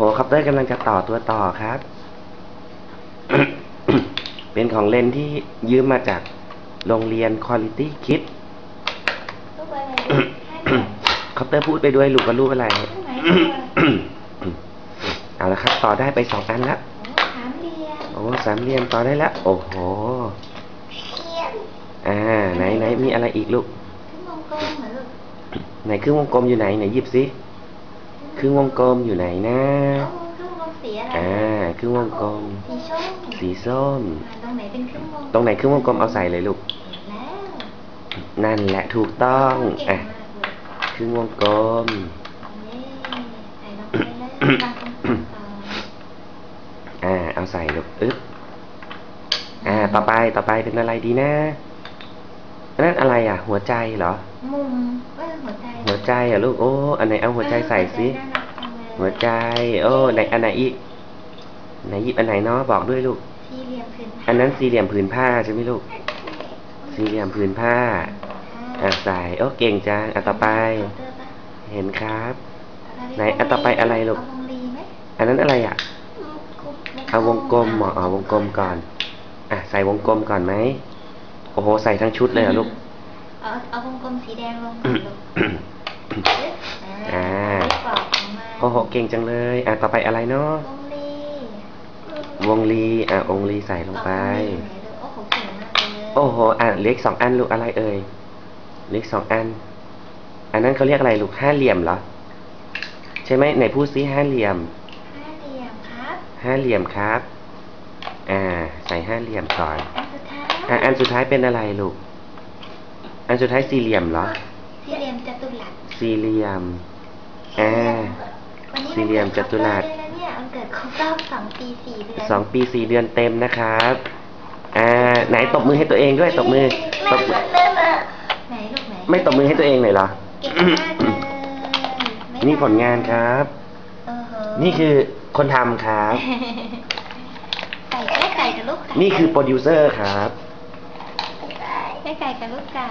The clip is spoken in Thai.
หคัพเตอร์กำลังจะต่อตัวต่อครับ เป็นของเล่นที่ยืมมาจากโรงเรียน Quality Kid รูปอะไรลูกห้าเหลี่ยมคัพเตอร์พูดไปด้วยลูกว่ารูปอะไรรูปไหนตัวเอาละครับ ต่อได้ไปสองอันแล้วโอ้สามเหลี่ยมโอ้สามเหลี่ยมต่อได้แล้ว โอ้โหเหลี่ยมอ่า ไหนไหนมีอะไรอีกลูกขึ้นวงกลมเหรอลูกไหนครึ่งวงกลมอยู่ไหนไหนหยิบสิ ครึ่งวงกลมอยู่ไหนนะเอาครึ่งวงสีอะไรอ่าครึ่งวงกลม สีส้มสีส้มอ่าตรงไหนเป็นครึ่งวงตรงไหนครึ่งวงกลมเอาใส่เลยลูกแล้วนั่นแหละถูกต้องเก่อะงมากเลยครึ่งวงกลมเย้ใส่ลงไปเลยวางตรงกลางต่ออ่าเอาใส่ลูกอึ๊บอ่า ต่อไปต่อไปเป็นอะไรดีนะนั่นอะไรอะ หัวใจเหรอ มุมเอ้ยหัวใจ หัวใจอะลูกโอ้ อันไหนเอาหัวใจใส่สิ หัวใจ โอ้ไหนอันไหนอีกไหนหยิบอันไหนเนาะบอกด้วยลูก สี่เหลี่ยมผืนผ้าอันนั้นสี่เหลี่ยมผืนผ้าใช่ไหมลูก สี่เหลี่ยมผืนผ้าอะใส่โอ้เก่งจังอะต่อไป เห็นครับ ไหนอันต่อไปอะไรลูกเอาวงรีไหมอันนั้นอะไรอะ เอาวงกลมเหรอเอาวงกลมก่อน อะใส่วงกลมก่อนไหมโอ้โหใส่ทั้งชุดเลยเหรอลูก เอาเอาวงกลมสีแดงลงก่อนลูก อ่า ไม่ปอกออกมา โอ้โห เก่งจังเลย อะ ต่อไปอะไรเนาะวงรีวงลี อะ องลีใส่ลงไป โอ้โหเก่งมากเลยโอ้โห อะเล็กสองอันลูกอะไรเอ่ยเล็กสองอัน อันนั้นเขาเรียกอะไรลูกห้าเหลี่ยมเหรอ ใช่ไหมไหนพูดซิห้าเหลี่ยม ห้าเหลี่ยมครับห้าเหลี่ยมครับ อ่า ใส่ห้าเหลี่ยมก่อน อันสุดท้ายอะ อันสุดท้ายเป็นอะไรลูก อันสุดท้ายสี่เหลี่ยมเหรอ สี่เหลี่ยมจัตุรัสสี่เหลี่ยม อ่าวันนี้สี่เหลี่ยมจัตุรั สวันเกิดครบรอบด้วยนะเนี่ยวันเกิดครบรอบสองปีสี่เดือนสองปีสี่เดือนเต็มนะครับอ่าไหนตบมือให้ตัวเองด้วยตบมือตบมือไหนลูกไหนไม่ตบมือให้ตัวเองเลยเหรอเก่งมากเลยไม่นี่ผลงานครับเออเหอะนี่คือคนทำครับไก่แม่ไก่กับลูกไก่นี่คือโปรดิวเซอร์ครับแม่ไก่กับลูกไก่